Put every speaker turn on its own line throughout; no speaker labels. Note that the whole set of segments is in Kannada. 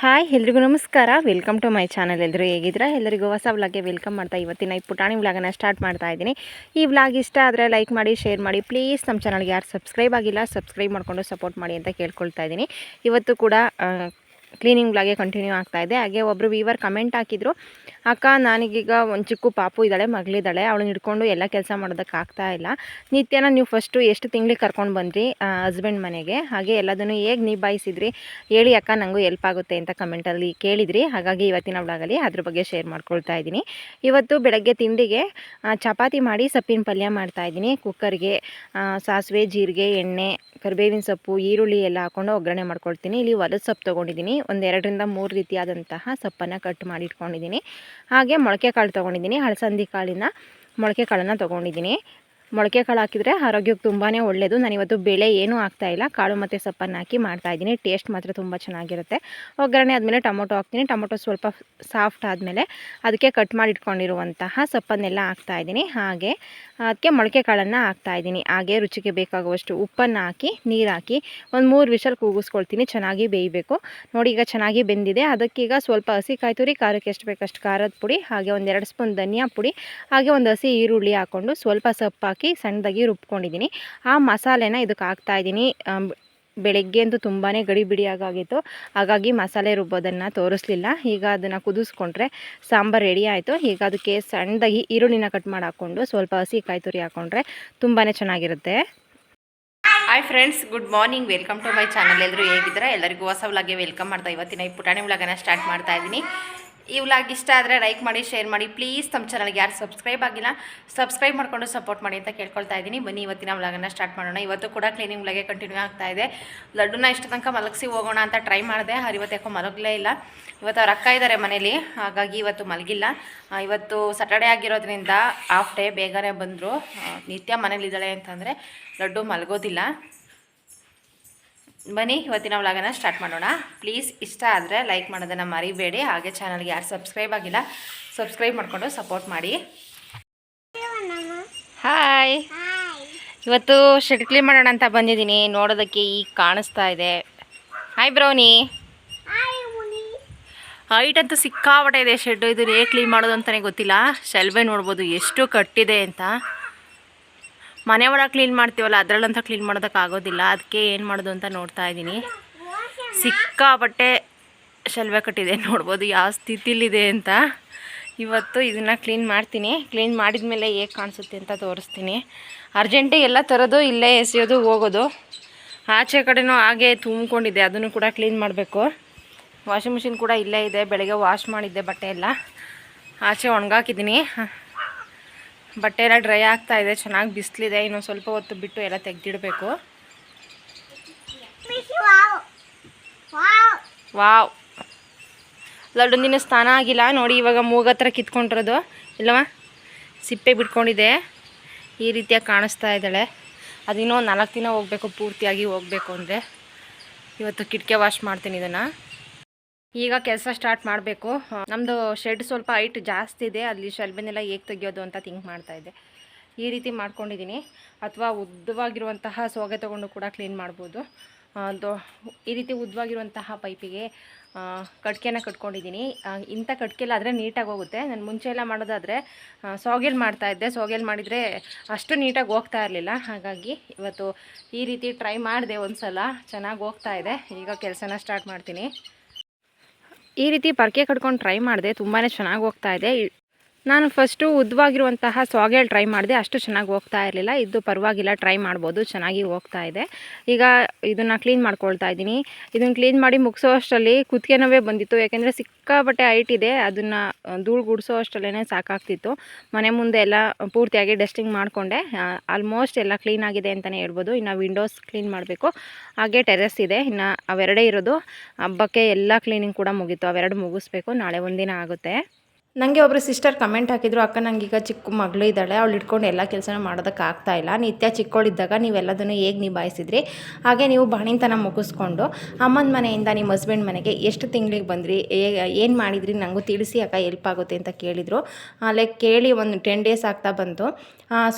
ಹಾಯ್, ಎಲ್ರಿಗೂ ನಮಸ್ಕಾರ. ವೆಲ್ಕಮ್ ಟು ಮೈ ಚಾನಲ್ ಎಲ್ಲರೂ ಹೇಗಿದ್ದೀರಾ? ಎಲ್ಲರಿಗೂ ಹೊಸ ವ್ಲಾಗ್ಗೆ ವೆಲ್ಕಮ್ ಮಾಡ್ತಾ ಇವತ್ತಿನ ಈ ಪುಟಾಣಿ ವ್ಲಾಗನ್ನು ಸ್ಟಾರ್ಟ್ ಮಾಡ್ತಾ ಇದ್ದೀನಿ. ಈ ವ್ಲಾಗ್ ಇಷ್ಟ ಆದರೆ ಲೈಕ್ ಮಾಡಿ ಶೇರ್ ಮಾಡಿ. ಪ್ಲೀಸ್ ನಮ್ಮ ಚಾನಲ್ಗೆ ಯಾರು ಸಬ್ಸ್ಕ್ರೈಬ್ ಆಗಿಲ್ಲ ಸಬ್ಸ್ಕ್ರೈಬ್ ಮಾಡಿಕೊಂಡು ಸಪೋರ್ಟ್ ಮಾಡಿ ಅಂತ ಕೇಳ್ಕೊಳ್ತಾ ಇದ್ದೀನಿ. ಇವತ್ತು ಕೂಡ ಕ್ಲೀನಿಂಗ್ ವ್ಲಾಗೆ ಕಂಟಿನ್ಯೂ ಆಗ್ತಾ ಇದೆ. ಹಾಗೆ ಒಬ್ಬರು ವೀವರ್ ಕಮೆಂಟ್ ಹಾಕಿದ್ರು. ಅಕ್ಕ, ನನಗೀಗ ಒಂದು ಚಿಕ್ಕ ಪಾಪು ಇದ್ದಾಳೆ, ಮಗಳಿದ್ದಾಳೆ. ಅವಳನ್ನ ಹಿಡ್ಕೊಂಡು ಎಲ್ಲ ಕೆಲಸ ಮಾಡೋದಕ್ಕೆ ಆಗ್ತಾ ಇಲ್ಲ. ನಿತ್ಯನ ನೀವು ಫಸ್ಟು ಎಷ್ಟು ತಿಂಗಳಿಗೆ ಕರ್ಕೊಂಡು ಬಂದ್ರಿ ಹಸ್ಬೆಂಡ್ ಮನೆಗೆ? ಹಾಗೆ ಎಲ್ಲದನ್ನು ಹೇಗೆ ನಿಭಾಯಿಸಿದ್ರಿ? ಹೇಳಿ ಅಕ್ಕ ನನಗೂ ಎಲ್ಪ್ ಆಗುತ್ತೆ ಅಂತ ಕಮೆಂಟಲ್ಲಿ ಕೇಳಿದ್ರಿ. ಹಾಗಾಗಿ ಇವತ್ತಿನ ಅವಳಾಗಲಿ ಅದ್ರ ಬಗ್ಗೆ ಶೇರ್ ಮಾಡ್ಕೊಳ್ತಾ ಇದ್ದೀನಿ. ಇವತ್ತು ಬೆಳಗ್ಗೆ ತಿಂಡಿಗೆ ಚಪಾತಿ ಮಾಡಿ ಸೊಪ್ಪಿನ ಪಲ್ಯ ಮಾಡ್ತಾಯಿದ್ದೀನಿ ಕುಕ್ಕರ್ಗೆ ಸಾಸಿವೆ, ಜೀರಿಗೆ, ಎಣ್ಣೆ, ಕರಿಬೇವಿನ ಸೊಪ್ಪು, ಈರುಳ್ಳಿ ಎಲ್ಲ ಹಾಕೊಂಡು ಒಗ್ಗರಣೆ ಮಾಡ್ಕೊಳ್ತೀನಿ. ಇಲ್ಲಿ ಹೊಲದ ಸೊಪ್ಪು ತೊಗೊಂಡಿದ್ದೀನಿ. ಒಂದು ಎರಡರಿಂದ ಮೂರು ರೀತಿಯಾದಂತಹ ಸೊಪ್ಪನ್ನು ಕಟ್ ಮಾಡಿ ಇಟ್ಕೊಂಡಿದ್ದೀನಿ. ಹಾಗೆ ಮೊಳಕೆ ಕಾಳು ತೊಗೊಂಡಿದ್ದೀನಿ ಹಳಸಂದಿ ಕಾಳಿನ ಮೊಳಕೆ ಕಾಳನ್ನು ತೊಗೊಂಡಿದ್ದೀನಿ. ಮೊಳಕೆ ಕಾಳು ಹಾಕಿದರೆ ಆರೋಗ್ಯಕ್ಕೆ ತುಂಬಾ ಒಳ್ಳೆಯದು ನಾನಿವತ್ತು ಬೇಳೆ ಏನೂ ಇಲ್ಲ. ಕಾಳು ಮತ್ತು ಸೊಪ್ಪನ್ನು ಹಾಕಿ ಮಾಡ್ತಾಯಿದ್ದೀನಿ ಟೇಸ್ಟ್ ಮಾತ್ರ ತುಂಬ ಚೆನ್ನಾಗಿರುತ್ತೆ. ಒಗ್ಗರಣೆ ಆದಮೇಲೆ ಟೊಮೊಟೊ ಹಾಕ್ತೀನಿ. ಟೊಮೊಟೊ ಸ್ವಲ್ಪ ಸಾಫ್ಟ್ ಆದಮೇಲೆ ಅದಕ್ಕೆ ಕಟ್ ಮಾಡಿ ಇಟ್ಕೊಂಡಿರುವಂತಹ ಸೊಪ್ಪನ್ನೆಲ್ಲ ಹಾಕ್ತಾಯಿದ್ದೀನಿ ಹಾಗೆ ಅದಕ್ಕೆ ಮೊಳಕೆ ಕಾಳನ್ನು ಹಾಕ್ತಾಯಿದ್ದೀನಿ ಹಾಗೆ ರುಚಿಗೆ ಬೇಕಾಗುವಷ್ಟು ಉಪ್ಪನ್ನು ಹಾಕಿ, ನೀರು ಹಾಕಿ ಒಂದು ಮೂರು ವಿಷಲ್ ಕೂಗಿಸ್ಕೊಳ್ತೀನಿ. ಚೆನ್ನಾಗಿ ಬೇಯಬೇಕು. ನೋಡಿ ಈಗ ಚೆನ್ನಾಗಿ ಬೆಂದಿದೆ. ಅದಕ್ಕೀಗ ಸ್ವಲ್ಪ ಹಸಿ ಕಾಯಿ ತುರಿ, ಖಾರಕ್ಕೆ ಎಷ್ಟು ಬೇಕಷ್ಟು ಖಾರದ ಪುಡಿ, ಹಾಗೆ ಒಂದೆರಡು ಸ್ಪೂನ್ ಧನಿಯಾ ಪುಡಿ, ಹಾಗೆ ಒಂದು ಹಸಿ ಈರುಳ್ಳಿ ಹಾಕ್ಕೊಂಡು ಸ್ವಲ್ಪ ಸೊಪ್ಪು ಹಾಕಿ ಸಣ್ಣದಾಗಿ ರುಬ್ಕೊಂಡಿದ್ದೀನಿ. ಆ ಮಸಾಲೆನ ಇದಕ್ಕೆ ಹಾಕ್ತಾಯಿದ್ದೀನಿ ಬೆಳಗ್ಗೆ ಅಂತೂ ತುಂಬಾ ಗಡಿ ಬಿಡಿಯಾಗಿತ್ತು ಹಾಗಾಗಿ ಮಸಾಲೆ ರುಬ್ಬೋದನ್ನು ತೋರಿಸ್ಲಿಲ್ಲ. ಈಗ ಅದನ್ನು ಕುದಿಸ್ಕೊಂಡ್ರೆ ಸಾಂಬಾರು ರೆಡಿ ಆಯಿತು. ಈಗ ಅದಕ್ಕೆ ಸಣ್ಣದಾಗಿ ಈರುಳ್ಳಿನ ಕಟ್ ಮಾಡಿ ಹಾಕ್ಕೊಂಡು ಸ್ವಲ್ಪ ಹಸಿ ಕಾಯಿ ತುರಿ ಹಾಕ್ಕೊಂಡ್ರೆ ತುಂಬಾ ಚೆನ್ನಾಗಿರುತ್ತೆ. Hi friends good morning welcome to my channel ಎಲ್ಲರೂ ಹೇಗಿದ್ದೀರಾ? ಎಲ್ಲರಿಗೂ ಹೊಸ ವ್ಲಾಗೆ ವೆಲ್ಕಮ್ ಮಾಡ್ತಾ ಇವತ್ತಿನ ಈ ಪುಟಾಣಿ ವ್ಲಾಗನ್ನು ಸ್ಟಾರ್ಟ್ ಮಾಡ್ತಾ ಇದ್ದೀನಿ. ಈ ವ್ಲಾಗ್ ಇಷ್ಟ ಆದರೆ ಲೈಕ್ ಮಾಡಿ ಶೇರ್ ಮಾಡಿ ಪ್ಲೀಸ್ ನಮ್ಮ ಚಾನಲ್ಗೆ ಯಾರು ಸಬ್ಸ್ಕ್ರೈಬ್ ಆಗಿಲ್ಲ ಸಬ್ಸ್ಕ್ರೈಬ್ ಮಾಡಿಕೊಂಡು ಸಪೋರ್ಟ್ ಮಾಡಿ ಅಂತ ಕೇಳ್ಕೊಳ್ತಾ ಇದ್ದೀನಿ. ಬನ್ನಿ ಇವತ್ತಿನ ವ್ಲಾಗನ್ನು ಸ್ಟಾರ್ಟ್ ಮಾಡೋಣ. ಇವತ್ತು ಕೂಡ ಕ್ಲೀನಿಂಗ್ ವ್ಲಾಗೆ ಕಂಟಿನ್ಯೂ ಆಗ್ತಾ ಇದೆ. ಲಡ್ಡುನ ಇಷ್ಟು ತನಕ ಮಲಗಿಸಿ ಹೋಗೋಣ ಅಂತ ಟ್ರೈ ಮಾಡಿದೆ. ಇವತ್ತು ಯಾಕೋ ಮಲಗಲೇ ಇಲ್ಲ. ಇವತ್ತು ಅವ್ರ ಅಕ್ಕ ಇದ್ದಾರೆ ಮನೇಲಿ, ಹಾಗಾಗಿ ಇವತ್ತು ಮಲಗಿಲ್ಲ. ಇವತ್ತು ಸಟರ್ಡೇ ಆಗಿರೋದ್ರಿಂದ ಹಾಫ್ ಡೇ ಬೇಗನೆ ಬಂದರು. ನಿತ್ಯ ಮನೇಲಿದ್ದಾಳೆ ಅಂತಂದರೆ ಲಡ್ಡು ಮಲಗೋದಿಲ್ಲ. ಬನ್ನಿ, ಇವತ್ತಿನ ವ್ಲಾಗನ್ನು ಸ್ಟಾರ್ಟ್ ಮಾಡೋಣ. ಪ್ಲೀಸ್, ಇಷ್ಟ ಆದರೆ ಲೈಕ್ ಮಾಡೋದನ್ನು ಮರಿಬೇಡಿ. ಹಾಗೆ ಚಾನಲ್ಗೆ ಯಾರು ಸಬ್ಸ್ಕ್ರೈಬ್ ಆಗಿಲ್ಲ, ಸಬ್ಸ್ಕ್ರೈಬ್ ಮಾಡಿಕೊಂಡು ಸಪೋರ್ಟ್ ಮಾಡಿ. ಹಾಯ್ ಇವತ್ತು ಶೆಡ್ ಮಾಡೋಣ ಅಂತ ಬಂದಿದ್ದೀನಿ. ನೋಡೋದಕ್ಕೆ ಈಗ ಕಾಣಿಸ್ತಾ ಇದೆ. Hi brownie. ಹೈಟ್ ಅಂತೂ ಸಿಕ್ಕಾಪಟ್ಟೆ ಇದೆ ಶೆಡ್ಡು. ಇದು ಹೇಗೆ ಕ್ಲೀನ್ ಮಾಡೋದು ಅಂತಲೇ ಗೊತ್ತಿಲ್ಲ. ಶೆಲ್ವೆ ನೋಡ್ಬೋದು, ಎಷ್ಟು ಕಟ್ಟಿದೆ ಅಂತ. ಮನೆ ಒಳಗೆ ಕ್ಲೀನ್ ಮಾಡ್ತೀವಲ್ಲ, ಅದರಲ್ಲಂತ ಕ್ಲೀನ್ ಮಾಡೋದಕ್ಕೆ ಆಗೋದಿಲ್ಲ. ಅದಕ್ಕೆ ಏನು ಮಾಡೋದು ಅಂತ ನೋಡ್ತಾ ಇದ್ದೀನಿ. ಸಿಕ್ಕಾಪಟ್ಟೆ ಶಲ್ವೆ ಕಟ್ಟಿದೆ ನೋಡ್ಬೋದು. ಯಾವ ಸ್ಥಿತಿಲಿದೆ ಅಂತ ಇವತ್ತು ಇದನ್ನು ಕ್ಲೀನ್ ಮಾಡ್ತೀನಿ. ಕ್ಲೀನ್ ಮಾಡಿದ ಮೇಲೆ ಹೇಗೆ ಕಾಣಿಸುತ್ತೆ ಅಂತ ತೋರಿಸ್ತೀನಿ. ಅರ್ಜೆಂಟಿಗೆ ಎಲ್ಲ ಥರದ್ದು ಇಲ್ಲೇ ಎಸೆಯೋದು, ಹೋಗೋದು. ಆಚೆ ಕಡೆನೂ ಹಾಗೆ ತುಂಬಿಕೊಂಡಿದೆ. ಅದನ್ನು ಕೂಡ ಕ್ಲೀನ್ ಮಾಡಬೇಕು. ವಾಷಿಂಗ್ ಮಿಷಿನ್ ಕೂಡ ಇಲ್ಲೇ ಇದೆ. ಬೆಳಗ್ಗೆ ವಾಶ್ ಮಾಡಿದ್ದೆ ಬಟ್ಟೆ ಎಲ್ಲ. ಆಚೆ ಒಣಗಾಕಿದ್ದೀನಿ. ಬಟ್ಟೆ ಎಲ್ಲ ಡ್ರೈ ಆಗ್ತಾ ಇದೆ ಚೆನ್ನಾಗಿ ಬಿಸಿಲಿದೆ ಇನ್ನೊಂದು ಸ್ವಲ್ಪ ಹೊತ್ತು ಬಿಟ್ಟು ಎಲ್ಲ ತೆಗೆದಿಡಬೇಕು. ವಾವ್ ಲಡ್ಡು ದಿನ ಸ್ನಾನ ಆಗಿಲ್ಲ ನೋಡಿ ಇವಾಗ ಮೂಗ ಹತ್ರ ಕಿತ್ಕೊಂಡಿರೋದು. ಇಲ್ಲವ? ಸಿಪ್ಪೆ ಬಿಟ್ಕೊಂಡಿದೆ. ಈ ರೀತಿಯಾಗಿ ಕಾಣಿಸ್ತಾ ಇದ್ದಾಳೆ. ಅದಿನ್ನೂ ಒಂದು ನಾಲ್ಕು ದಿನ ಹೋಗಬೇಕು ಪೂರ್ತಿಯಾಗಿ ಹೋಗಬೇಕು ಅಂದರೆ. ಇವತ್ತು ಕಿಟಕಿ ವಾಶ್ ಮಾಡ್ತೀನಿ ಇದನ್ನು. ಈಗ ಕೆಲಸ ಸ್ಟಾರ್ಟ್ ಮಾಡಬೇಕು. ನಮ್ಮದು ಶೆಡ್ ಸ್ವಲ್ಪ ಹೈಟ್ ಜಾಸ್ತಿ ಇದೆ. ಅಲ್ಲಿ ಶೆಲ್ಬನ್ನೆಲ್ಲ ಹೇಗೆ ತೆಗಿಯೋದು ಅಂತ ಥಿಂಕ್ ಮಾಡ್ತಾ ಇದ್ದೆ. ಈ ರೀತಿ ಮಾಡ್ಕೊಂಡಿದ್ದೀನಿ. ಅಥವಾ ಉದ್ದವಾಗಿರುವಂತಹ ಸೋಗೆ ತೊಗೊಂಡು ಕೂಡ ಕ್ಲೀನ್ ಮಾಡ್ಬೋದು. ದೊ, ಈ ರೀತಿ ಉದ್ದವಾಗಿರುವಂತಹ ಪೈಪಿಗೆ ಕಟ್ಕೆನ ಕಟ್ಕೊಂಡಿದ್ದೀನಿ. ಇಂಥ ಆದರೆ ನೀಟಾಗಿ ಹೋಗುತ್ತೆ. ನಾನು ಮುಂಚೆ ಎಲ್ಲ ಮಾಡೋದಾದರೆ ಸೋಗೆಲ್ ಮಾಡ್ತಾಯಿದ್ದೆ ಸೋಗೆಲ್ ಮಾಡಿದರೆ ಅಷ್ಟು ನೀಟಾಗಿ ಹೋಗ್ತಾ ಇರಲಿಲ್ಲ. ಹಾಗಾಗಿ ಇವತ್ತು ಈ ರೀತಿ ಟ್ರೈ ಮಾಡಿದೆ ಒಂದು ಸಲ ಚೆನ್ನಾಗಿ ಹೋಗ್ತಾ ಇದೆ. ಈಗ ಕೆಲಸನ ಸ್ಟಾರ್ಟ್ ಮಾಡ್ತೀನಿ. ಈ ರೀತಿ ಪರ್ಕೆ ಕಟ್ಕೊಂಡು ಟ್ರೈ ಮಾಡಿದೆ ತುಂಬಾ ಚೆನ್ನಾಗಿ ಹೋಗ್ತಾ ಇದೆ. ನಾನು ಫಸ್ಟು ಉದ್ದವಾಗಿರುವಂತಹ ಸ್ವಾಗೇಲ್ ಟ್ರೈ ಮಾಡಿದೆ, ಅಷ್ಟು ಚೆನ್ನಾಗಿ ಹೋಗ್ತಾ ಇರಲಿಲ್ಲ. ಇದು ಪರವಾಗಿಲ್ಲ ಟ್ರೈ ಮಾಡ್ಬೋದು, ಚೆನ್ನಾಗಿ ಹೋಗ್ತಾ ಇದೆ. ಈಗ ಇದನ್ನು ಕ್ಲೀನ್ ಮಾಡ್ಕೊಳ್ತಾ ಇದ್ದೀನಿ. ಇದನ್ನು ಕ್ಲೀನ್ ಮಾಡಿ ಮುಗಿಸೋ ಅಷ್ಟರಲ್ಲಿ ಕುತ್ತಿಗೆ ನೋವೇ ಬಂದಿತ್ತು. ಯಾಕೆಂದರೆ ಸಿಕ್ಕಾಪಟ್ಟೆ ಹೈಟ್ ಇದೆ. ಅದನ್ನು ಧೂಳು ಗುಡಿಸೋ ಅಷ್ಟರಲ್ಲೇ ಸಾಕಾಗ್ತಿತ್ತು. ಮನೆ ಮುಂದೆ ಎಲ್ಲ ಪೂರ್ತಿಯಾಗಿ ಡಸ್ಟಿಂಗ್ ಮಾಡಿಕೊಂಡೆ. ಆಲ್ಮೋಸ್ಟ್ ಎಲ್ಲ ಕ್ಲೀನ್ ಆಗಿದೆ ಅಂತಲೇ ಹೇಳ್ಬೋದು. ಇನ್ನು ವಿಂಡೋಸ್ ಕ್ಲೀನ್ ಮಾಡಬೇಕು. ಹಾಗೆ ಟೆರೆಸ್ ಇದೆ. ಇನ್ನು ಅವೆರಡೇ ಇರೋದು. ಹಬ್ಬಕ್ಕೆ ಎಲ್ಲ ಕ್ಲೀನಿಂಗ್ ಕೂಡ ಮುಗೀತು. ಅವೆರಡು ಮುಗಿಸ್ಬೇಕು. ನಾಳೆ ಒಂದಿನ ಆಗುತ್ತೆ. ನನಗೆ ಒಬ್ಬರು ಸಿಸ್ಟರ್ ಕಮೆಂಟ್ ಹಾಕಿದ್ರು, ಅಕ್ಕ ಈಗ ಚಿಕ್ಕ ಮಗಳು ಇದ್ದಾಳೆ, ಅವಳು ಇಟ್ಕೊಂಡು ಎಲ್ಲ ಕೆಲಸನೂ ಮಾಡೋದಕ್ಕೆ ಆಗ್ತಾ ಇಲ್ಲ. ನಿತ್ಯ ಚಿಕ್ಕವಳಿದ್ದಾಗ ನೀವೆಲ್ಲದನ್ನು ಹೇಗೆ ನಿಭಾಯಿಸಿದ್ರಿ? ಹಾಗೆ ನೀವು ಬಾಣಿಂತನ ಮುಗಿಸ್ಕೊಂಡು, ಅಮ್ಮನ ಮನೆಯಿಂದ ನಿಮ್ಮ ಹಸ್ಬೆಂಡ್ ಮನೆಗೆ ಎಷ್ಟು ತಿಂಗಳಿಗೆ ಬಂದ್ರಿ? ಏನು ಮಾಡಿದ್ರಿ? ನನಗೂ ತಿಳಿಸಿ ಅಕ್ಕ ಎಲ್ಪ್ ಆಗುತ್ತೆ ಅಂತ ಕೇಳಿದರು. ಲೈಕ್ ಕೇಳಿ ಒಂದು ಟೆನ್ ಡೇಸ್ ಆಗ್ತಾ ಬಂತು.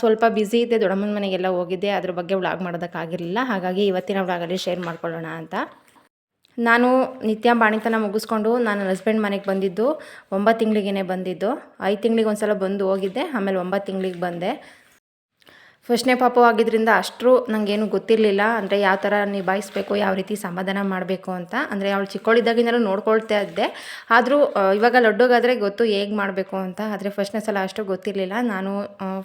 ಸ್ವಲ್ಪ ಬ್ಯುಸಿ ಇದ್ದೆ, ದೊಡ್ಡಮ್ಮನ ಮನೆಗೆಲ್ಲ ಹೋಗಿದ್ದೆ. ಅದ್ರ ಬಗ್ಗೆ ವ್ಲಾಗ್ ಮಾಡೋದಕ್ಕಾಗಿರಲಿಲ್ಲ. ಹಾಗಾಗಿ ಇವತ್ತಿನ ವ್ಲಾಗಲ್ಲಿ ಶೇರ್ ಮಾಡ್ಕೊಳ್ಳೋಣ ಅಂತ. ನಾನು ನಿತ್ಯ ಬಾಣಿತನ ಮುಗಿಸ್ಕೊಂಡು ನಾನು ಹಸ್ಬೆಂಡ್ ಮನೆಗೆ ಬಂದಿದ್ದು ಒಂಬತ್ತು ತಿಂಗಳಿಗೇನೆ ಬಂದಿದ್ದು. ಐದು ತಿಂಗಳಿಗೆ ಒಂದು ಸಲ ಬಂದು ಹೋಗಿದ್ದೆ, ಆಮೇಲೆ ಒಂಬತ್ತು ತಿಂಗಳಿಗೆ ಬಂದೆ. ಫಸ್ಟ್ನೇ ಪಾಪು ಆಗಿದ್ದರಿಂದ ಅಷ್ಟರು ನನಗೇನು ಗೊತ್ತಿರಲಿಲ್ಲ. ಅಂದರೆ ಯಾವ ಥರ ನಿಭಾಯಿಸಬೇಕು, ಯಾವ ರೀತಿ ಸಮಾಧಾನ ಮಾಡಬೇಕು ಅಂತ. ಅಂದರೆ ಅವಳು ಚಿಕ್ಕವಳಿದ್ದಾಗಿಂದಲೂ ನೋಡ್ಕೊಳ್ತಾ ಇದ್ದೆ. ಆದರೂ ಇವಾಗ ಲಡ್ಡುಗಾದರೆ ಗೊತ್ತು ಹೇಗೆ ಮಾಡಬೇಕು ಅಂತ. ಆದರೆ ಫಸ್ಟ್ನೇ ಸಲ ಅಷ್ಟು ಗೊತ್ತಿರಲಿಲ್ಲ. ನಾನು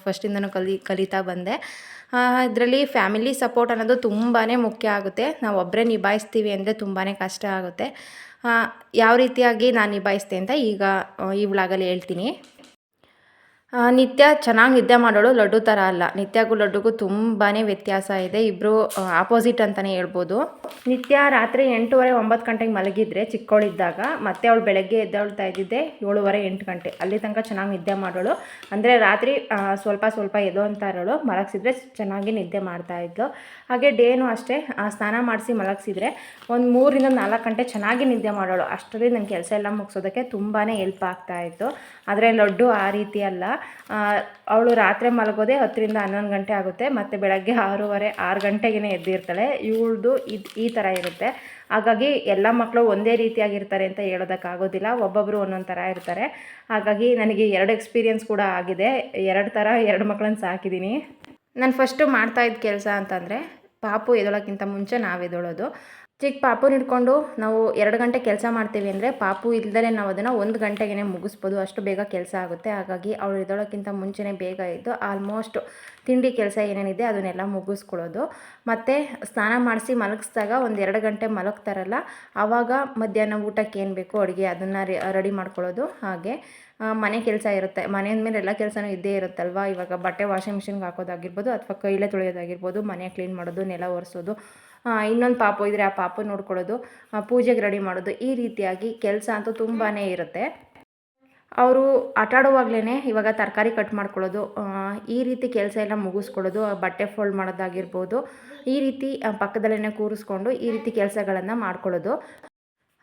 ಫಸ್ಟಿಂದನೂ ಕಲಿ, ಕಲಿತಾ ಬಂದೆ. ಇದರಲ್ಲಿ ಫ್ಯಾಮಿಲಿ ಸಪೋರ್ಟ್ ಅನ್ನೋದು ತುಂಬಾ ಮುಖ್ಯ ಆಗುತ್ತೆ. ನಾವು ಒಬ್ಬರೇ ನಿಭಾಯಿಸ್ತೀವಿ ಅಂದರೆ ತುಂಬಾ ಕಷ್ಟ ಆಗುತ್ತೆ. ಯಾವ ರೀತಿಯಾಗಿ ನಾನು ನಿಭಾಯಿಸ್ತೆ ಅಂತ ಈಗ ಈ ಹೇಳ್ತೀನಿ. ನಿತ್ಯ ಚೆನ್ನಾಗಿ ನಿದ್ದೆ ಮಾಡೋಳು, ಲಡ್ಡು ಥರ ಅಲ್ಲ. ನಿತ್ಯಗೂ ಲಡ್ಡುಗೂ ತುಂಬಾ ವ್ಯತ್ಯಾಸ ಇದೆ. ಇಬ್ಬರು ಆಪೋಸಿಟ್ ಅಂತಲೇ ಹೇಳ್ಬೋದು. ನಿತ್ಯ ರಾತ್ರಿ ಎಂಟೂವರೆ, ಒಂಬತ್ತು ಗಂಟೆಗೆ ಮಲಗಿದ್ರೆ ಚಿಕ್ಕವಳಿದ್ದಾಗ ಮತ್ತೆ ಅವಳು ಬೆಳಗ್ಗೆ ಎದ್ದೇಳ್ತಾ ಇದ್ದಿದ್ದೆ ಏಳುವರೆ, ಎಂಟು ಗಂಟೆ. ಅಲ್ಲಿ ತನಕ ಚೆನ್ನಾಗಿ ನಿದ್ದೆ ಮಾಡೋಳು. ಅಂದರೆ ರಾತ್ರಿ ಸ್ವಲ್ಪ ಸ್ವಲ್ಪ ಎದೋ ಅಂತ ಇರೋಳು. ಮಲಗಿಸಿದ್ರೆ ಚೆನ್ನಾಗಿ ನಿದ್ದೆ ಮಾಡ್ತಾ ಇದ್ಲು. ಹಾಗೆ ಡೇನು ಅಷ್ಟೇ. ಸ್ನಾನ ಮಾಡಿಸಿ ಮಲಗಿಸಿದ್ರೆ ಒಂದು ಮೂರಿಂದ ನಾಲ್ಕು ಗಂಟೆ ಚೆನ್ನಾಗಿ ನಿದ್ದೆ ಮಾಡೋಳು. ಅಷ್ಟರಲ್ಲಿ ನನ್ನ ಕೆಲಸ ಎಲ್ಲ ಮುಗಿಸೋದಕ್ಕೆ ತುಂಬಾ ಹೆಲ್ಪ್ ಆಗ್ತಾ ಇತ್ತು. ಆದರೆ ಲಡ್ಡು ಆ ರೀತಿ ಅಲ್ಲ. ಅವಳು ರಾತ್ರಿ ಮಲಗೋದೇ ಹತ್ತರಿಂದ ಹನ್ನೊಂದು ಗಂಟೆ ಆಗುತ್ತೆ. ಮತ್ತು ಬೆಳಗ್ಗೆ ಆರೂವರೆ, ಆರು ಗಂಟೆಗೇ ಎದ್ದಿರ್ತಾಳೆ. ಇವಳ್ದು ಇದು, ಈ ಥರ ಇರುತ್ತೆ. ಹಾಗಾಗಿ ಎಲ್ಲ ಮಕ್ಕಳು ಒಂದೇ ರೀತಿಯಾಗಿರ್ತಾರೆ ಅಂತ ಹೇಳೋದಕ್ಕಾಗೋದಿಲ್ಲ. ಒಬ್ಬೊಬ್ಬರು ಒಂದೊಂದು ಥರ ಇರ್ತಾರೆ. ಹಾಗಾಗಿ ನನಗೆ ಎರಡು ಎಕ್ಸ್ಪೀರಿಯನ್ಸ್ ಕೂಡ ಆಗಿದೆ. ಎರಡು ಥರ ಎರಡು ಮಕ್ಕಳನ್ನ ಸಾಕಿದ್ದೀನಿ ನಾನು ಫಸ್ಟು ಮಾಡ್ತಾಯಿದ್ದ ಕೆಲಸ ಅಂತಂದರೆ, ಪಾಪು ಎದೊಳಕ್ಕಿಂತ ಮುಂಚೆ ನಾವು ಎದೊಳೋದು. ಚಿಕ್ಕ ಪಾಪುನ ಹಿಡ್ಕೊಂಡು ನಾವು ಎರಡು ಗಂಟೆ ಕೆಲಸ ಮಾಡ್ತೀವಿ ಅಂದರೆ ಪಾಪು ಇಲ್ದಲೇ ನಾವು ಅದನ್ನು ಒಂದು ಗಂಟೆಗೆ ಮುಗಿಸ್ಬೋದು. ಅಷ್ಟು ಬೇಗ ಕೆಲಸ ಆಗುತ್ತೆ. ಹಾಗಾಗಿ ಅವಳು ಇದೊಳಕ್ಕಿಂತ ಮುಂಚೆನೇ ಬೇಗ ಇದ್ದು ಆಲ್ಮೋಸ್ಟ್ ತಿಂಡಿ ಕೆಲಸ ಏನೇನಿದೆ ಅದನ್ನೆಲ್ಲ ಮುಗಿಸ್ಕೊಳ್ಳೋದು. ಮತ್ತು ಸ್ನಾನ ಮಾಡಿಸಿ ಮಲಗಿಸ್ದಾಗ ಒಂದು ಎರಡು ಗಂಟೆ ಮಲಗ್ತಾರಲ್ಲ, ಆವಾಗ ಮಧ್ಯಾಹ್ನ ಊಟಕ್ಕೆ ಏನು ಬೇಕು ಅಡುಗೆ ಅದನ್ನು ರೆಡಿ ಮಾಡ್ಕೊಳ್ಳೋದು. ಹಾಗೆ ಮನೆ ಕೆಲಸ ಇರುತ್ತೆ. ಮನೆ ಅಂದಮೇಲೆ ಎಲ್ಲ ಕೆಲಸನೂ ಇದ್ದೇ ಇರುತ್ತಲ್ವ? ಇವಾಗ ಬಟ್ಟೆ ವಾಷಿಂಗ್ ಮಿಷಿನ್ಗೆ ಹಾಕೋದಾಗಿರ್ಬೋದು ಅಥವಾ ಕೈಲೇ ತೊಳೆಯೋದಾಗಿರ್ಬೋದು, ಮನೆ ಕ್ಲೀನ್ ಮಾಡೋದು, ನೆಲ ಒರೆಸೋದು ಇನ್ನೊಂದು ಪಾಪು ಇದ್ದರೆ ಆ ಪಾಪ ನೋಡ್ಕೊಳ್ಳೋದು ಪೂಜೆಗೆ ರೆಡಿ ಮಾಡೋದು, ಈ ರೀತಿಯಾಗಿ ಕೆಲಸ ಅಂತೂ ತುಂಬಾ ಇರುತ್ತೆ. ಅವರು ಆಟಾಡುವಾಗಲೇ ಇವಾಗ ತರಕಾರಿ ಕಟ್ ಮಾಡ್ಕೊಳ್ಳೋದು ಈ ರೀತಿ ಕೆಲಸ ಎಲ್ಲ ಮುಗಿಸ್ಕೊಳ್ಳೋದು, ಬಟ್ಟೆ ಫೋಲ್ಡ್ ಮಾಡೋದಾಗಿರ್ಬೋದು, ಈ ರೀತಿ ಪಕ್ಕದಲ್ಲೇ ಕೂರಿಸ್ಕೊಂಡು ಈ ರೀತಿ ಕೆಲಸಗಳನ್ನು ಮಾಡ್ಕೊಳ್ಳೋದು.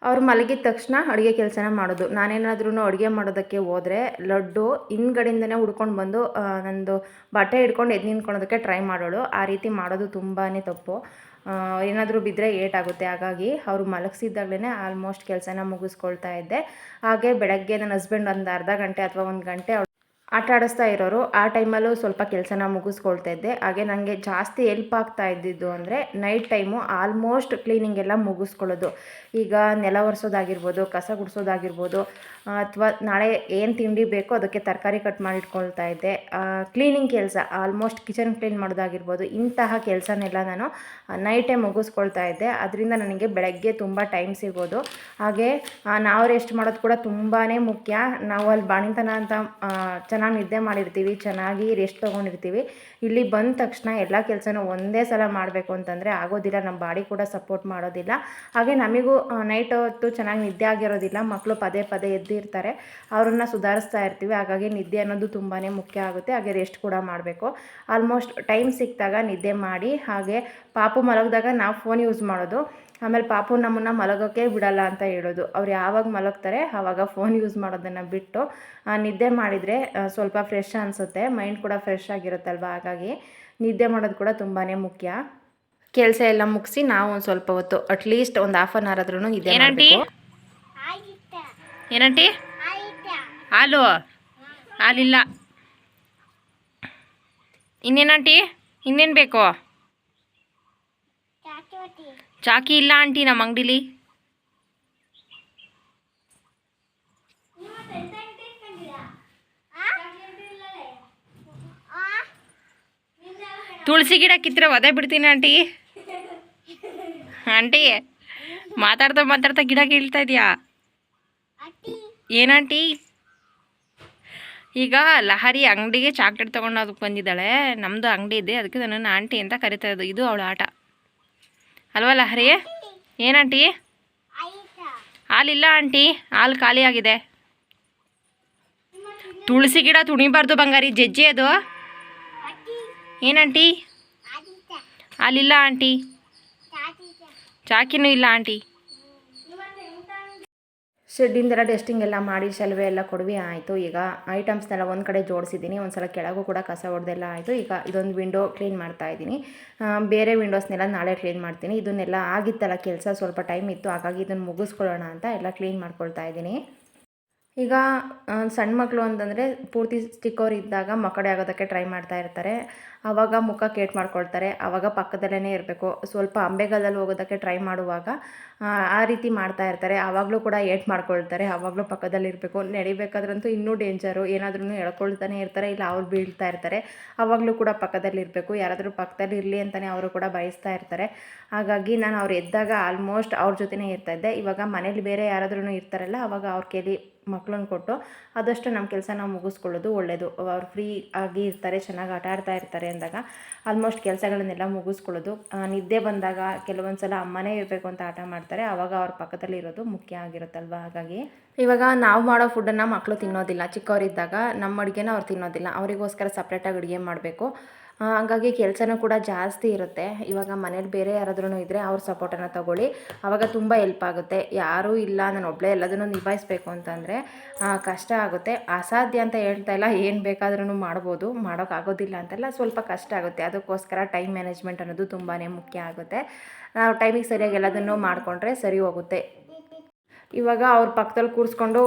ಅವ್ರು ಮಲಗಿದ ತಕ್ಷಣ ಅಡುಗೆ ಕೆಲಸನ ಮಾಡೋದು. ನಾನೇನಾದ್ರೂ ಅಡುಗೆ ಮಾಡೋದಕ್ಕೆ ಹೋದರೆ ಲಡ್ಡು ಹಿಂದ್ಗಡೆಯಿಂದನೇ ಹುಡ್ಕೊಂಡು ಬಂದು ನಂದು ಬಟ್ಟೆ ಹಿಡ್ಕೊಂಡು ಎದ್ದು ನಿಂತ್ಕೊಳೋದಕ್ಕೆ ಟ್ರೈ ಮಾಡೋಳು. ಆ ರೀತಿ ಮಾಡೋದು ತುಂಬಾ ತಪ್ಪು. ಏನಾದರೂ ಬಿದ್ದರೆ ಏಟಾಗುತ್ತೆ. ಹಾಗಾಗಿ ಅವರು ಮಲಗಿಸಿದ್ದಾಗಲೇ ಆಲ್ಮೋಸ್ಟ್ ಕೆಲಸನ ಮುಗಿಸ್ಕೊಳ್ತಾ ಇದ್ದೆ. ಹಾಗೆ ಬೆಳಗ್ಗೆ ನನ್ನ ಹಸ್ಬೆಂಡ್ ಒಂದು ಅರ್ಧ ಗಂಟೆ ಅಥವಾ ಒಂದು ಗಂಟೆ ಆಟ ಆಡಿಸ್ತಾ ಇರೋರು ಆ ಟೈಮಲ್ಲೂ ಸ್ವಲ್ಪ ಕೆಲಸನ ಮುಗಿಸ್ಕೊಳ್ತಾ ಇದ್ದೆ. ಹಾಗೆ ನನಗೆ ಜಾಸ್ತಿ ಹೆಲ್ಪ್ ಆಗ್ತಾ ಇದ್ದಿದ್ದು ಅಂದರೆ ನೈಟ್ ಟೈಮು ಆಲ್ಮೋಸ್ಟ್ ಕ್ಲೀನಿಂಗ್ ಎಲ್ಲ ಮುಗಿಸ್ಕೊಳ್ಳೋದು. ಈಗ ನೆಲ ಒರೆಸೋದಾಗಿರ್ಬೋದು, ಕಸ ಗುಡಿಸೋದಾಗಿರ್ಬೋದು, ಅಥವಾ ನಾಳೆ ಏನು ತಿಂಡಿ ಬೇಕೋ ಅದಕ್ಕೆ ತರಕಾರಿ ಕಟ್ ಮಾಡಿಟ್ಕೊಳ್ತಾ ಇದ್ದೆ. ಕ್ಲೀನಿಂಗ್ ಕೆಲಸ ಆಲ್ಮೋಸ್ಟ್ ಕಿಚನ್ ಕ್ಲೀನ್ ಮಾಡೋದಾಗಿರ್ಬೋದು, ಇಂತಹ ಕೆಲಸನೆಲ್ಲ ನಾನು ನೈಟೇ ಮುಗಿಸ್ಕೊಳ್ತಾ ಇದ್ದೆ. ಅದರಿಂದ ನನಗೆ ಬೆಳಗ್ಗೆ ತುಂಬ ಟೈಮ್ ಸಿಗೋದು. ಹಾಗೆ ನಾವು ರೆಸ್ಟ್ ಮಾಡೋದು ಕೂಡ ತುಂಬಾ ಮುಖ್ಯ. ನಾವು ಅಲ್ಲಿ ಬಾಣಿತನ ಅಂತ ಚೆನ್ನಾಗಿ ನಿದ್ದೆ ಮಾಡಿರ್ತೀವಿ, ಚೆನ್ನಾಗಿ ರೆಸ್ಟ್ ತೊಗೊಂಡಿರ್ತೀವಿ. ಇಲ್ಲಿ ಬಂದ ತಕ್ಷಣ ಎಲ್ಲ ಕೆಲಸನೂ ಒಂದೇ ಸಲ ಮಾಡಬೇಕು ಅಂತಂದರೆ ಆಗೋದಿಲ್ಲ ನಮ್ಮ ಬಾಡಿ ಕೂಡ ಸಪೋರ್ಟ್ ಮಾಡೋದಿಲ್ಲ. ಹಾಗೆ ನಮಗೂ ನೈಟ್ ಹೊತ್ತು ಚೆನ್ನಾಗಿ ನಿದ್ದೆ ಆಗಿರೋದಿಲ್ಲ ಮಕ್ಕಳು ಪದೇ ಪದೇ ಎದ್ದಿರ್ತಾರೆ ಅವ್ರನ್ನ ಸುಧಾರಿಸ್ತಾ ಇರ್ತೀವಿ, ಹಾಗಾಗಿ ನಿದ್ದೆ ಅನ್ನೋದು ತುಂಬಾ ಮುಖ್ಯ ಆಗುತ್ತೆ, ಹಾಗೆ ರೆಸ್ಟ್ ಕೂಡ ಮಾಡಬೇಕು. ಆಲ್ಮೋಸ್ಟ್ ಟೈಮ್ ಸಿಕ್ಕಿದಾಗ ನಿದ್ದೆ ಮಾಡಿ, ಹಾಗೆ ಪಾಪು ಮಲಗಿದಾಗ ನಾವು ಫೋನ್ ಯೂಸ್ ಮಾಡೋದು. ಆಮೇಲೆ ಪಾಪು ನಮ್ಮನ್ನು ಮಲಗೋಕ್ಕೆ ಬಿಡಲ್ಲ ಅಂತ ಹೇಳೋದು. ಅವ್ರು ಯಾವಾಗ ಮಲಗ್ತಾರೆ ಆವಾಗ ಫೋನ್ ಯೂಸ್ ಮಾಡೋದನ್ನು ಬಿಟ್ಟು ನಿದ್ದೆ ಮಾಡಿದರೆ ಸ್ವಲ್ಪ ಫ್ರೆಶ್ ಅನಿಸುತ್ತೆ. ಮೈಂಡ್ ಕೂಡ ಫ್ರೆಶ್ ಆಗಿರುತ್ತಲ್ವ? ಹಾಗಾಗಿ ನಿದ್ದೆ ಮಾಡೋದು ಕೂಡ ತುಂಬಾ ಮುಖ್ಯ. ಕೆಲಸ ಎಲ್ಲ ಮುಗಿಸಿ ನಾವು ಒಂದು ಸ್ವಲ್ಪ ಹೊತ್ತು ಅಟ್ಲೀಸ್ಟ್ ಒಂದು ಹಾಫ್ ಆನ್ ಅವರ್ ಆದ್ರೂ ನಿದ್ದೆ
ಏನಂಟಿ ಹಾಲು? ಹಾಲಿಲ್ಲ. ಇನ್ನೇನಂಟಿ ಇನ್ನೇನು ಬೇಕು? ಚಾಕಿ ಇಲ್ಲ ಆಂಟಿ, ನಮ್ಮ ಅಂಗಡಿಲಿ. ತುಳಸಿ ಗಿಡ ಕಿತ್ತರೆ ಒದೆ ಬಿಡ್ತೀನಿ ಆಂಟಿ. ಆಂಟಿ, ಮಾತಾಡ್ತಾ ಮಾತಾಡ್ತಾ ಗಿಡ ಕೀಳ್ತಾ ಇದೆಯಾ? ಏನಂಟಿ ಈಗ ಲಹರಿ ಅಂಗಡಿಗೆ ಚಾಕ್ಲೇಟ್ ತೊಗೊಂಡು ಅದಕ್ಕೆ ಬಂದಿದ್ದಾಳೆ. ನಮ್ಮದು ಅಂಗಡಿ ಇದೆ, ಅದಕ್ಕೆ ನನ್ನನ್ನು ಆಂಟಿ ಅಂತ ಕರಿತಾ ಇದ್ದು ಇದು ಅವಳ ಆಟ. ಅಲ್ವಾ ಲಹರಿ ಏನಂಟಿ ಹಾಲಿಲ್ಲ ಆಂಟಿ. ಹಾಲು ಖಾಲಿ ಆಗಿದೆ. ತುಳಸಿ ಗಿಡ ತುಣಿಬಾರ್ದು ಬಂಗಾರಿ, ಜಜ್ಜಿ ಅದು. ಏನಂಟಿ ಹಾಲಿಲ್ಲ ಆಂಟಿ. ಚಾಕಿನೂ ಇಲ್ಲ ಆಂಟಿ.
ಶೆಡ್ಡಿಂದೆಲ್ಲ ಡಸ್ಟಿಂಗ್ ಎಲ್ಲ ಮಾಡಿ ಶೆಲ್ವೆ ಎಲ್ಲ ಕೊಡ್ವಿ, ಆಯಿತು. ಈಗ ಐಟಮ್ಸ್ನೆಲ್ಲ ಒಂದು ಕಡೆ ಜೋಡಿಸಿದ್ದೀನಿ ಒಂದು ಸಲ ಕೆಳಗೂ ಕೂಡ ಕಸ ಹೊಡೆದೆಲ್ಲ ಆಯಿತು. ಈಗ ಇದೊಂದು ವಿಂಡೋ ಕ್ಲೀನ್ ಮಾಡ್ತಾ ಇದ್ದೀನಿ. ಬೇರೆ ವಿಂಡೋಸ್ನೆಲ್ಲ ನಾಳೆ ಕ್ಲೀನ್ ಮಾಡ್ತೀನಿ. ಇದನ್ನೆಲ್ಲ ಆಗಿತ್ತಲ್ಲ ಕೆಲಸ, ಸ್ವಲ್ಪ ಟೈಮ್ ಇತ್ತು. ಹಾಗಾಗಿ ಇದನ್ನು ಮುಗಿಸ್ಕೊಳ್ಳೋಣ ಅಂತ ಎಲ್ಲ ಕ್ಲೀನ್ ಮಾಡ್ಕೊಳ್ತಾ ಇದ್ದೀನಿ. ಈಗ ಸಣ್ಣ ಮಕ್ಕಳು ಅಂತಂದರೆ ಪೂರ್ತಿ ಚಿಕ್ಕವ್ರು ಇದ್ದಾಗ ಮಕ್ಕಳೇ ಆಗೋದಕ್ಕೆ ಟ್ರೈ ಮಾಡ್ತಾ ಇರ್ತಾರೆ. ಆವಾಗ ಮುಖ ಕೇಟ್ ಮಾಡ್ಕೊಳ್ತಾರೆ ಆವಾಗ ಪಕ್ಕದಲ್ಲೇ ಇರಬೇಕು. ಸ್ವಲ್ಪ ಅಂಬೆಗಾಲದಲ್ಲಿ ಹೋಗೋದಕ್ಕೆ ಟ್ರೈ ಮಾಡುವಾಗ ಆ, ರೀತಿ ಮಾಡ್ತಾ ಇರ್ತಾರೆ. ಆವಾಗಲೂ ಕೂಡ ಏಟ್ ಮಾಡ್ಕೊಳ್ತಾರೆ. ಆವಾಗಲೂ ಪಕ್ಕದಲ್ಲಿ ಇರಬೇಕು. ನಡಿಬೇಕಾದ್ರಂತೂ ಇನ್ನೂ ಡೇಂಜರು ಏನಾದ್ರೂ ಎಳ್ಕೊಳ್ತಾನೆ ಇರ್ತಾರೆ ಇಲ್ಲ ಅವ್ರು ಬೀಳ್ತಾ ಇರ್ತಾರೆ. ಆವಾಗಲೂ ಕೂಡ ಪಕ್ಕದಲ್ಲಿ ಇರಬೇಕು. ಯಾರಾದರೂ ಪಕ್ಕದಲ್ಲಿ ಇರಲಿ ಅಂತಲೇ ಅವರು ಕೂಡ ಬಯಸ್ತಾ ಇರ್ತಾರೆ. ಹಾಗಾಗಿ ನಾನು ಅವ್ರು ಎದ್ದಾಗ ಆಲ್ಮೋಸ್ಟ್ ಅವ್ರ ಜೊತೆನೇ ಇರ್ತಾ ಇದ್ದೆ. ಇವಾಗ ಮನೇಲಿ ಬೇರೆ ಯಾರಾದ್ರೂ ಇರ್ತಾರಲ್ಲ ಅವಾಗ ಅವ್ರ ಕೇಳಿ ಮಕ್ಕಳನ್ನ ಕೊಟ್ಟು ಆದಷ್ಟು ನಮ್ಮ ಕೆಲಸ ನಾವು ಮುಗಿಸ್ಕೊಳ್ಳೋದು ಒಳ್ಳೆಯದು ಅವ್ರು ಫ್ರೀ ಆಗಿ ಇರ್ತಾರೆ ಚೆನ್ನಾಗಿ ಆಟ ಆಡ್ತಾ ಇರ್ತಾರೆ. ಅಂದಾಗ ಆಲ್ಮೋಸ್ಟ್ ಕೆಲಸಗಳನ್ನೆಲ್ಲ ಮುಗಿಸ್ಕೊಳ್ಳೋದು. ನಿದ್ದೆ ಬಂದಾಗ ಕೆಲವೊಂದು ಸಲ ಅಮ್ಮನೇ ಇರಬೇಕು ಅಂತ ಆಟ ಮಾಡ್ತಾರೆ. ಆವಾಗ ಅವ್ರ ಪಕ್ಕದಲ್ಲಿ ಇರೋದು ಮುಖ್ಯ ಆಗಿರುತ್ತಲ್ವ ಹಾಗಾಗಿ? ಇವಾಗ ನಾವು ಮಾಡೋ ಫುಡ್ಡನ್ನು ಮಕ್ಕಳು ತಿನ್ನೋದಿಲ್ಲ. ಚಿಕ್ಕವರಿದ್ದಾಗ ನಮ್ಮ ಅಡುಗೆನ ಅವ್ರು ತಿನ್ನೋದಿಲ್ಲ. ಅವರಿಗೋಸ್ಕರ ಸಪ್ರೇಟಾಗಿ ಅಡುಗೆ ಮಾಡಬೇಕು. ಹಾಗಾಗಿ ಕೆಲಸನೂ ಕೂಡ ಜಾಸ್ತಿ ಇರುತ್ತೆ. ಇವಾಗ ಮನೇಲಿ ಬೇರೆ ಯಾರಾದ್ರೂ ಇದ್ದರೆ ಅವ್ರ ಸಪೋರ್ಟನ್ನು ತಗೊಳ್ಳಿ. ಆವಾಗ ತುಂಬ ಹೆಲ್ಪ್ ಆಗುತ್ತೆ. ಯಾರೂ ಇಲ್ಲ, ನಾನು ಒಬ್ಬಳೇ ಎಲ್ಲದನ್ನು ನಿಭಾಯಿಸ್ಬೇಕು ಅಂತಂದರೆ ಕಷ್ಟ ಆಗುತ್ತೆ. ಅಸಾಧ್ಯ ಅಂತ ಹೇಳ್ತಾ ಇಲ್ಲ. ಏನು ಬೇಕಾದ್ರೂ ಮಾಡ್ಬೋದು. ಮಾಡೋಕ್ಕಾಗೋದಿಲ್ಲ ಅಂತೆಲ್ಲ, ಸ್ವಲ್ಪ ಕಷ್ಟ ಆಗುತ್ತೆ. ಅದಕ್ಕೋಸ್ಕರ ಟೈಮ್ ಮ್ಯಾನೇಜ್ಮೆಂಟ್ ಅನ್ನೋದು ತುಂಬಾ ಮುಖ್ಯ ಆಗುತ್ತೆ. ನಾವು ಟೈಮಿಗೆ ಸರಿಯಾಗಿ ಎಲ್ಲದನ್ನು ಮಾಡಿಕೊಂಡ್ರೆ ಸರಿ ಹೋಗುತ್ತೆ. ಇವಾಗ ಅವ್ರ ಪಕ್ಕದಲ್ಲಿ ಕೂರಿಸ್ಕೊಂಡು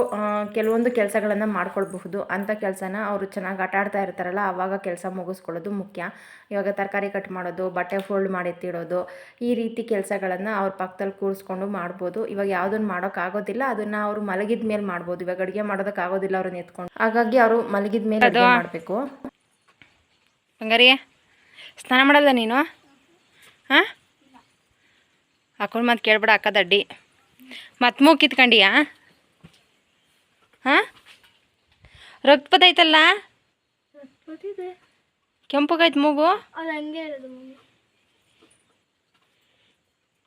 ಕೆಲವೊಂದು ಕೆಲಸಗಳನ್ನು ಮಾಡ್ಕೊಳ್ಬಹುದು. ಅಂಥ ಕೆಲಸನ ಅವರು ಚೆನ್ನಾಗಿ ಆಟ ಆಡ್ತಾ ಇರ್ತಾರಲ್ಲ ಆವಾಗ ಕೆಲಸ ಮುಗಿಸ್ಕೊಳ್ಳೋದು ಮುಖ್ಯ. ಇವಾಗ ತರಕಾರಿ ಕಟ್ ಮಾಡೋದು ಬಟ್ಟೆ ಫೋಲ್ಡ್ ಮಾಡಿ ಎತ್ತಿಡೋದು ಈ ರೀತಿ ಕೆಲಸಗಳನ್ನು ಅವ್ರ ಪಕ್ಕದಲ್ಲಿ ಕೂರಿಸ್ಕೊಂಡು ಮಾಡ್ಬೋದು. ಇವಾಗ ಯಾವುದನ್ನು ಮಾಡೋಕ್ಕಾಗೋದಿಲ್ಲ ಅದನ್ನು ಅವರು ಮಲಗಿದ ಮೇಲೆ ಮಾಡ್ಬೋದು. ಇವಾಗ ಅಡುಗೆ ಮಾಡೋದಕ್ಕಾಗೋದಿಲ್ಲ ಅವ್ರನ್ನ ಎತ್ಕೊಂಡು. ಹಾಗಾಗಿ ಅವರು ಮಲಗಿದ ಮೇಲೆ ಅಡುಗೆ ಮಾಡಬೇಕು.
ಸ್ನಾನ ಮಾಡಲ್ಲ ನೀನು? ಹಾಂ? ಹಾಕೊಂಡು ಮತ್ತೆ ಕೇಳ್ಬೇಡ ಅಕ್ಕ ದಡ್ಡಿ. ಮತ್ತೆ ಮೂಗು ಕಿತ್ಕೊಂಡಿಯಾ ಹಾಂ? ರಕ್ತಪದ ಐತಲ್ಲ ಕೆಂಪಗಾಯ್ತು ಮೂಗು?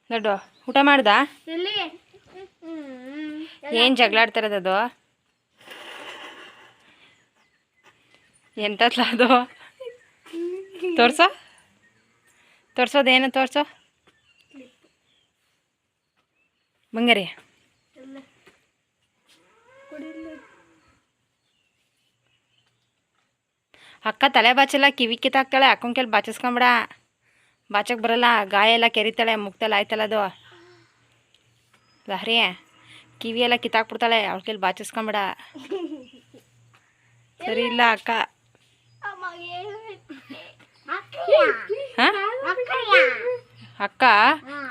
ದೊಡ್ಡ ಊಟ ಮಾಡ್ದ?
ಏನ್
ಏನು ಜಗಳಾಡ್ತಿರೋದು ಅದು? ಎಂತತ್ಲ ಅದು? ತೋರ್ಸೋ? ತೋರ್ಸೋದೇನು ತೋರ್ಸೋ? ಬಂಗಾರಿ ಅಕ್ಕ ತಲೆ ಬಾಚಲ್ಲ ಕಿವಿ ಕಿತ್ತಾಕ್ತಾಳೆ ಅಕ್ಕನ ಕೆಲ್ ಬಾಚಿಸ್ಕೊಂಬಿಡ. ಬಾಚಕ್ ಬರಲ್ಲ ಗಾಯ ಎಲ್ಲ ಕೆರಿತಾಳೆ ಮುಕ್ತಲ್ಲ ಆಯ್ತಲ್ಲ ಅದು. ಲಹರಿ ಕಿವಿ ಎಲ್ಲ ಕಿತ್ತಾಕ್ಬಿಡ್ತಾಳೆ ಅವಳ ಕೈಲಿ ಬಾಚಿಸ್ಕೊಂಬಿಡ. ಸರಿ ಇಲ್ಲ ಅಕ್ಕ. ಅಕ್ಕ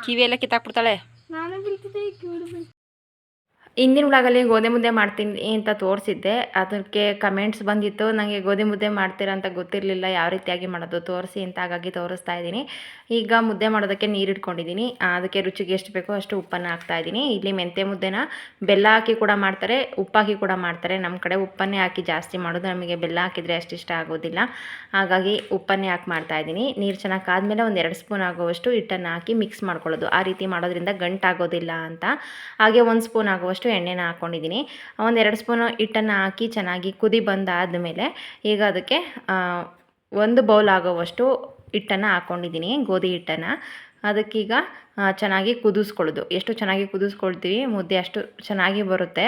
ಕಿವಿ ಎಲ್ಲ ಕಿತ್ತಾಕ್ಬಿಡ್ತಾಳೆ.
Nane bilgi de görmek
ಹಿಂದಿನ ವ್ಲಾಗಲ್ಲಿ ಗೋಧಿ ಮುದ್ದೆ ಮಾಡ್ತೀನಿ ಅಂತ ತೋರಿಸಿದ್ದೆ. ಅದಕ್ಕೆ ಕಮೆಂಟ್ಸ್ ಬಂದಿತ್ತು. ನನಗೆ ಗೋಧಿ ಮುದ್ದೆ ಮಾಡ್ತೀರಾ ಅಂತ ಗೊತ್ತಿರಲಿಲ್ಲ. ಯಾವ ರೀತಿಯಾಗಿ ಮಾಡೋದು ತೋರಿಸಿ ಅಂತ ಹಾಗಾಗಿ ತೋರಿಸ್ತಾ ಇದ್ದೀನಿ. ಈಗ ಮುದ್ದೆ ಮಾಡೋದಕ್ಕೆ ನೀರು ಇಟ್ಕೊಂಡಿದ್ದೀನಿ. ಅದಕ್ಕೆ ರುಚಿಗೆ ಎಷ್ಟು ಬೇಕೋ ಅಷ್ಟು ಉಪ್ಪನ್ನು ಹಾಕ್ತಾ ಇದ್ದೀನಿ. ಇಲ್ಲಿ ಮೆಂತ್ಯ ಮುದ್ದೆನ ಬೆಲ್ಲ ಹಾಕಿ ಕೂಡ ಮಾಡ್ತಾರೆ, ಉಪ್ಪಾಕಿ ಕೂಡ ಮಾಡ್ತಾರೆ. ನಮ್ಮ ಕಡೆ ಉಪ್ಪನ್ನೇ ಹಾಕಿ ಜಾಸ್ತಿ ಮಾಡೋದು. ನಮಗೆ ಬೆಲ್ಲ ಹಾಕಿದರೆ ಅಷ್ಟು ಇಷ್ಟ ಆಗೋದಿಲ್ಲ. ಹಾಗಾಗಿ ಉಪ್ಪನ್ನೇ ಹಾಕಿ ಮಾಡ್ತಾ ಇದ್ದೀನಿ. ನೀರು ಚೆನ್ನಾಗಿ ಆದಮೇಲೆ ಒಂದು ಎರಡು ಸ್ಪೂನ್ ಆಗುವಷ್ಟು ಹಿಟ್ಟನ್ನು ಹಾಕಿ ಮಿಕ್ಸ್ ಮಾಡ್ಕೊಳ್ಳೋದು. ಆ ರೀತಿ ಮಾಡೋದ್ರಿಂದ ಗಂಟಾಗೋದಿಲ್ಲ ಅಂತ. ಹಾಗೆ ಒಂದು ಸ್ಪೂನ್ ಆಗುವಷ್ಟು ಎಣ್ಣೆನ ಹಾಕ್ಕೊಂಡಿದ್ದೀನಿ ಒಂದು ಎರಡು ಸ್ಪೂನು ಹಿಟ್ಟನ್ನು ಹಾಕಿ ಚೆನ್ನಾಗಿ ಕುದಿ ಬಂದಾದ ಮೇಲೆ ಈಗ ಅದಕ್ಕೆ ಒಂದು ಬೌಲ್ ಆಗೋವಷ್ಟು ಹಿಟ್ಟನ್ನು ಹಾಕ್ಕೊಂಡಿದ್ದೀನಿ ಗೋಧಿ ಹಿಟ್ಟನ್ನು. ಅದಕ್ಕೀಗ ಚೆನ್ನಾಗಿ ಕುದಿಸ್ಕೊಳ್ಳೋದು. ಎಷ್ಟು ಚೆನ್ನಾಗಿ ಕುದಿಸ್ಕೊಳ್ತೀವಿ, ಮುದ್ದೆ ಅಷ್ಟು ಚೆನ್ನಾಗಿ ಬರುತ್ತೆ.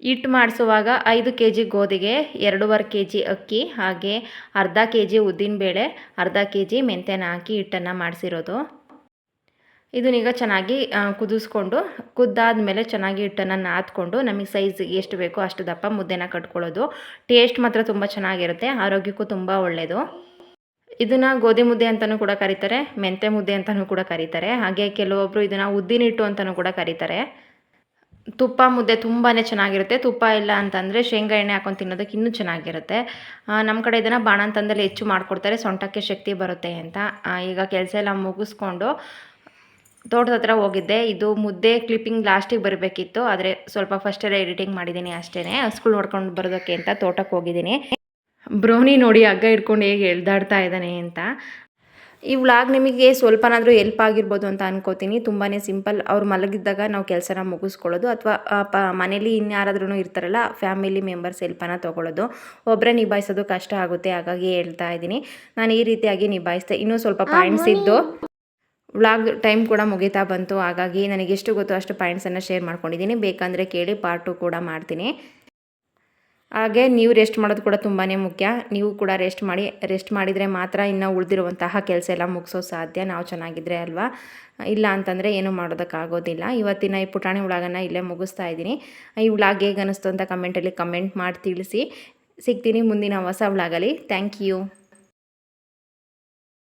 ಹಿಟ್ಟು ಮಾಡಿಸುವಾಗ ಐದು ಕೆ ಜಿ ಗೋಧಿಗೆ ಎರಡೂವರೆ ಕೆ ಜಿ ಅಕ್ಕಿ, ಹಾಗೆ ಅರ್ಧ ಕೆ ಜಿ ಉದ್ದಿನಬೇಳೆ, ಅರ್ಧ ಕೆ ಜಿ ಮೆಂತ್ಯನ ಹಾಕಿ ಹಿಟ್ಟನ್ನು ಮಾಡಿಸಿರೋದು. ಇದನ್ನೀಗ ಚೆನ್ನಾಗಿ ಕುದಿಸ್ಕೊಂಡು, ಕುದ್ದಾದ್ಮೇಲೆ ಚೆನ್ನಾಗಿ ಹಿಟ್ಟನ್ನು ನಾದ್ಕೊಂಡು, ನಮಗೆ ಸೈಜ್ ಎಷ್ಟು ಬೇಕೋ ಅಷ್ಟು ದಪ್ಪ ಮುದ್ದೆನ ಕಟ್ಕೊಳ್ಳೋದು. ಟೇಸ್ಟ್ ಮಾತ್ರ ತುಂಬ ಚೆನ್ನಾಗಿರುತ್ತೆ, ಆರೋಗ್ಯಕ್ಕೂ ತುಂಬ ಒಳ್ಳೆಯದು ಇದನ್ನು ಗೋಧಿ ಮುದ್ದೆ ಅಂತಲೂ ಕೂಡ ಕರೀತಾರೆ ಮೆಂತೆ ಮುದ್ದೆ ಅಂತಲೂ ಕೂಡ ಕರೀತಾರೆ. ಹಾಗೆ ಕೆಲವೊಬ್ಬರು ಇದನ್ನು ಉದ್ದಿನ ಹಿಟ್ಟು ಅಂತಲೂ ಕೂಡ ಕರೀತಾರೆ. ತುಪ್ಪ ಮುದ್ದೆ ತುಂಬಾ ಚೆನ್ನಾಗಿರುತ್ತೆ. ತುಪ್ಪ ಇಲ್ಲ ಅಂತಂದರೆ ಶೇಂಗಾ ಎಣ್ಣೆ ಹಾಕೊಂಡು ತಿನ್ನೋದಕ್ಕೆ ಇನ್ನೂ ಚೆನ್ನಾಗಿರುತ್ತೆ. ನಮ್ಮ ಕಡೆ ಇದನ್ನು ಬಾಣಂತಂದಲ್ಲಿ ಹೆಚ್ಚು ಮಾಡಿಕೊಡ್ತಾರೆ. ಸೊಂಟಕ್ಕೆ ಶಕ್ತಿ ಬರುತ್ತೆ ಅಂತ. ಈಗ ಕೆಲಸ ಎಲ್ಲ ಮುಗಿಸ್ಕೊಂಡು ತೋಟದ ಹತ್ರ ಹೋಗಿದ್ದೆ. ಇದು ಮುದ್ದೆ ಕ್ಲಿಪ್ಪಿಂಗ್ ಲಾಸ್ಟಿಗೆ ಬರಬೇಕಿತ್ತು. ಆದರೆ ಸ್ವಲ್ಪ ಫಸ್ಟಲ್ಲೇ ಎಡಿಟಿಂಗ್ ಮಾಡಿದ್ದೀನಿ ಅಷ್ಟೇ ಸ್ಕೂಲ್ ನೋಡ್ಕೊಂಡು ಬರೋದಕ್ಕೆ ಅಂತ ತೋಟಕ್ಕೆ ಹೋಗಿದ್ದೀನಿ. ಬ್ರೌನಿ ನೋಡಿ ಹಗ್ಗ ಹಿಡ್ಕೊಂಡು ಹೇಗೆ ಎಳ್ದಾಡ್ತಾ ಇದ್ದಾನೆ ಅಂತ. ಈ ವ್ಲಾಗ್ ನಿಮಗೆ ಸ್ವಲ್ಪನಾದರೂ ಎಲ್ಪ್ ಆಗಿರ್ಬೋದು ಅಂತ ಅನ್ಕೋತೀನಿ. ತುಂಬಾ ಸಿಂಪಲ್ ಅವ್ರು ಮಲಗಿದ್ದಾಗ ನಾವು ಕೆಲಸನ ಮುಗಿಸ್ಕೊಳ್ಳೋದು ಅಥವಾ ಪ ಮನೇಲಿ ಇನ್ಯಾರಾದ್ರೂ ಇರ್ತಾರಲ್ಲ ಫ್ಯಾಮಿಲಿ ಮೆಂಬರ್ಸ್ ಎಲ್ಪನ ತೊಗೊಳ್ಳೋದು. ಒಬ್ಬರೇ ನಿಭಾಯಿಸೋದು ಕಷ್ಟ ಆಗುತ್ತೆ. ಹಾಗಾಗಿ ಹೇಳ್ತಾ ಇದ್ದೀನಿ. ನಾನು ಈ ರೀತಿಯಾಗಿ ನಿಭಾಯಿಸ್ದೆ. ಇನ್ನೂ ಸ್ವಲ್ಪ ಪಾಯಿಂಟ್ಸ್ ಇದ್ದು ವ್ಲಾಗ್ ಟೈಮ್ ಕೂಡ ಮುಗಿತಾ ಬಂತು. ಹಾಗಾಗಿ ನನಗೆ ಎಷ್ಟು ಗೊತ್ತೋ ಅಷ್ಟು ಪಾಯಿಂಟ್ಸನ್ನು ಶೇರ್ ಮಾಡ್ಕೊಂಡಿದ್ದೀನಿ. ಬೇಕಂದರೆ ಕೇಳಿ ಪಾರ್ಟು ಕೂಡ ಮಾಡ್ತೀನಿ. ಹಾಗೆ ನೀವು ರೆಸ್ಟ್ ಮಾಡೋದು ಕೂಡ ತುಂಬಾ ಮುಖ್ಯ. ನೀವು ಕೂಡ ರೆಸ್ಟ್ ಮಾಡಿ ರೆಸ್ಟ್ ಮಾಡಿದರೆ ಮಾತ್ರ ಇನ್ನು ಉಳಿದಿರುವಂತಹ ಕೆಲಸ ಎಲ್ಲ ಮುಗಿಸೋದು ಸಾಧ್ಯ. ನಾವು ಚೆನ್ನಾಗಿದ್ರೆ ಅಲ್ವಾ? ಇಲ್ಲ ಅಂತಂದರೆ ಏನು ಮಾಡೋದಕ್ಕಾಗೋದಿಲ್ಲ. ಇವತ್ತಿನ ಈ ಪುಟಾಣಿ ಉಳಾಗನ್ನು ಇಲ್ಲೇ ಮುಗಿಸ್ತಾ ಇದ್ದೀನಿ. ಈ ಉಳಾಗ್ ಹೇಗೆ ಅನ್ನಿಸ್ತು ಅಂತ ಕಮೆಂಟಲ್ಲಿ ಕಮೆಂಟ್ ಮಾಡಿ ತಿಳಿಸಿ. ಸಿಗ್ತೀನಿ ಮುಂದಿನ ಹೊಸ ಉಳಾಗಲಿ ಥ್ಯಾಂಕ್ ಯು